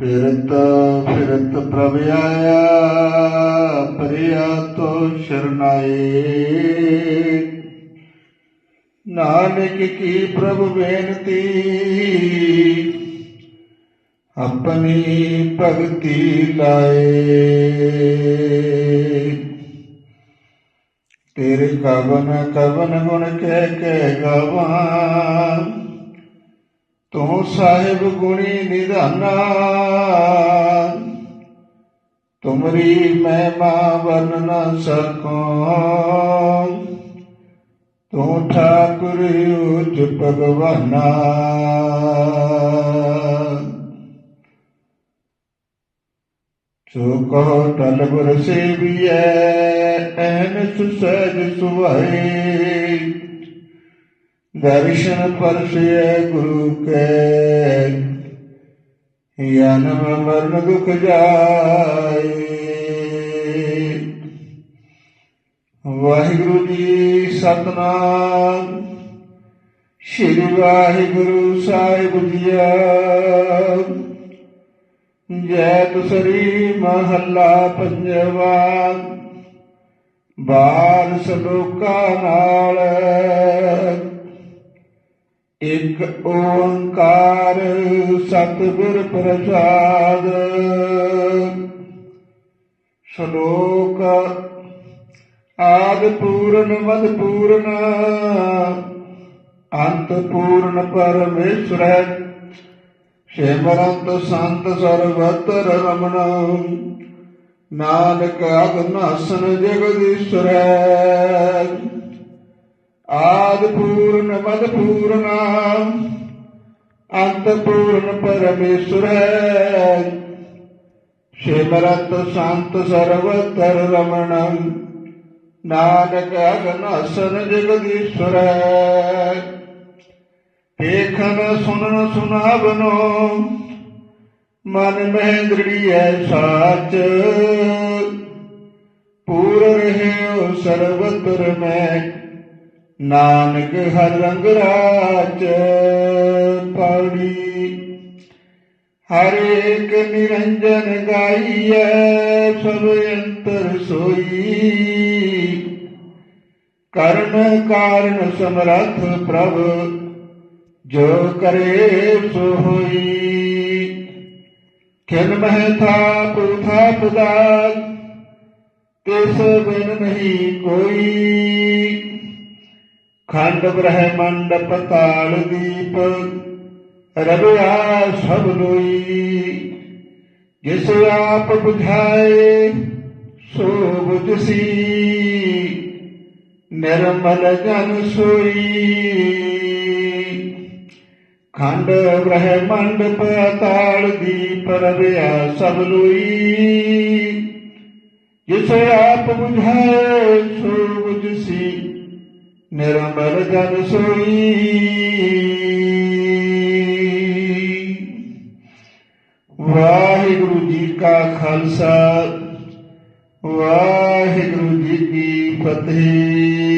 ਫਿਰਤ ਫਿਰਤ ਪ੍ਰਭ ਆਇਆ ਪਰਿਆ ਤੋ ਸ਼ਰਨਾਏ ਨਾਨਕ ਕੀ ਪ੍ਰਭ ਬੇਨਤੀ ਆਪਣੀ ਭਗਤੀ ਲਾਏ ਤੇਰੇ ਕਵਨ ਕਵਨ ਗੁਣ ਕਹਿ ਕੇ ਗਵਾਂ ਤੂੰ ਸਾਹਿਬ ਗੁਣੀ ਨਿਧਾਨਾ। ਤੁਮਰੀ ਮਹਿਮਾ ਵਰਨ ਨ ਸਕੋ। ਤੂੰ ਠਾਕੁਰ ਉਚ ਭਗਵਾਨਾ। ਜੋ ਕਹੋ ਟਲ ਗੁਰ ਸੇਵੀਐ, ਐਨ ਸੁਸਜ ਸੁਭਾਈ ਦਰਸ਼ਨ ਪਰਸਿਐ ਗੁਰੂ ਕੈ। ਜਨਮ ਮਰਨ ਦੁਖ ਜਾਏ। ਵਾਹਿਗੁਰੂ ਜੀ ਸਤਨਾਮ। ਸ਼੍ਰੀ ਵਾਹਿਗੁਰੂ ਸਾਹਿਬ ਜੀਆ ਜੈ ਤੁਸਰੀ ਮਹੱਲਾ ਪੰਜਵਾ। ਬਾਲ ਸਲੋਕਾ ਨਾਲ। ਇਕ ਓੰਕਾਰ ਸਤਿਗੁਰ ਪ੍ਰਸਾਦ। ਸ਼ਲੋਕ ਆਦ ਪੂਰਨ, ਮਦ ਪੂਰਨ, ਅੰਤ ਪੂਰਨ ਪਰਮੇਸ਼ਰ ਸਿਮਰੰਤ ਸੰਤ ਸਰਬਤਰ ਰਮਣ ਨਾਨਕ ਅਗਨਾਸਨ ਜਗਦੀਸ਼ਰ ਆਦ ਪੂਰਨ ਮਦ ਪੂਰਨਾ ਅੰਤ ਪੂਰਨ ਪਰਮੇਸ਼ਰ ਸਿਮਰੰਤ ਸੰਤ ਸਰਬਤਰ ਰਮਣ ਨਾਨਕ ਅਗਨਸਨ ਜਗਦੀਸ਼ਰ ਦੇਖਨ ਸੁਨਨ ਸੁਨਾਵਨੋ ਮਨ ਮਹਿ ਦ੍ਰਿੜੀਐ ਸਾਚ ਪੂਰ ਰਹਿਓ ਸਰਬਤਰ ਮੈਂ ਨਾਨਕ ਹਰ ਰੰਗ ਰਾਜ ਪੌੜੀ ਹਰ ਇੱਕ ਨਿਰੰਜਨ ਗਾਈਐ, ਸਭ ਅੰਤਰ ਸੋਈ। ਕਰਨ ਕਾਰਨ ਸਮਰੱਥ ਪ੍ਰਭ, ਜੋ ਕਰੇ ਸੋ ਹੋਈ। ਖਿਲ ਮਹਿ ਥਾਪ ਥਾਪ ਦਾ, ਤਿਸ ਬਿਨ ਨਹੀਂ ਕੋਈ। ਖੰਡ ਬ੍ਰਹਮੰਡ ਪਤਾਲ ਦੀਪ, ਰਵਿਆ ਸਭ ਲੋਈ ਜਿਸ ਆਪ ਬੁਝਾਏ, ਸੋ ਬੁਝਸੀ, ਨਿਰਮਲ ਜਨ ਸੋਈ। ਖੰਡ ਬ੍ਰਹਮੰਡ ਪਤਾਲ ਦੀਪ ਪਰਵਿਆ ਸਭ ਲੋਈ ਜਿਸ ਆਪ ਬੁਝਾਏ ਨਿਰਮਲ ਜਨ ਸੋਈ। ਵਾਹਿਗੁਰੂ ਜੀ ਕਾ ਖਾਲਸਾ ਵਾਹਿਗੁਰੂ ਜੀ ਕੀ ਫਤਿਹ।